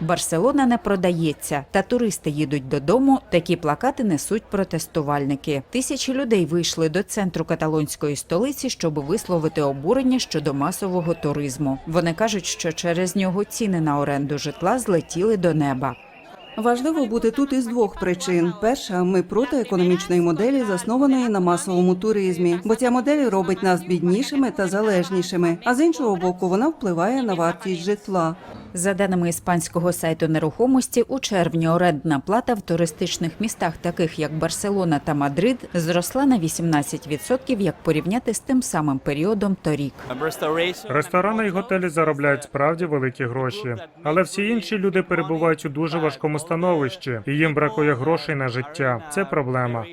Барселона не продається, та туристи їдуть додому. Такі плакати несуть протестувальники. Тисячі людей вийшли до центру каталонської столиці, щоб висловити обурення щодо масового туризму. Вони кажуть, що через нього ціни на оренду житла злетіли до неба. Важливо бути тут із двох причин: перша, ми проти економічної моделі, заснованої на масовому туризмі, бо ця модель робить нас біднішими та залежнішими. А з іншого боку, вона впливає на вартість житла. За даними іспанського сайту нерухомості, у червні орендна плата в туристичних містах, таких як Барселона та Мадрид, зросла на 18%, як порівняти з тим самим періодом торік. Ресторани і готелі заробляють справді великі гроші, але всі інші люди перебувають у дуже важкому становищі, і їм бракує грошей на життя. Це проблема.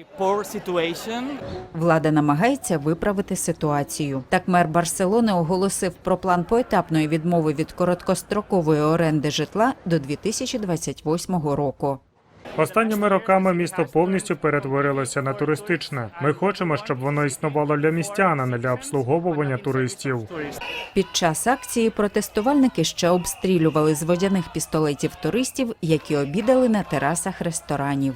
Влада намагається виправити ситуацію. Так мер Барселони оголосив про план поетапної відмови від короткострокової оренди житла до 2028 року. Останніми роками місто повністю перетворилося на туристичне. Ми хочемо, щоб воно існувало для містян, а не для обслуговування туристів. Під час акції протестувальники ще обстрілювали з водяних пістолетів туристів, які обідали на терасах ресторанів.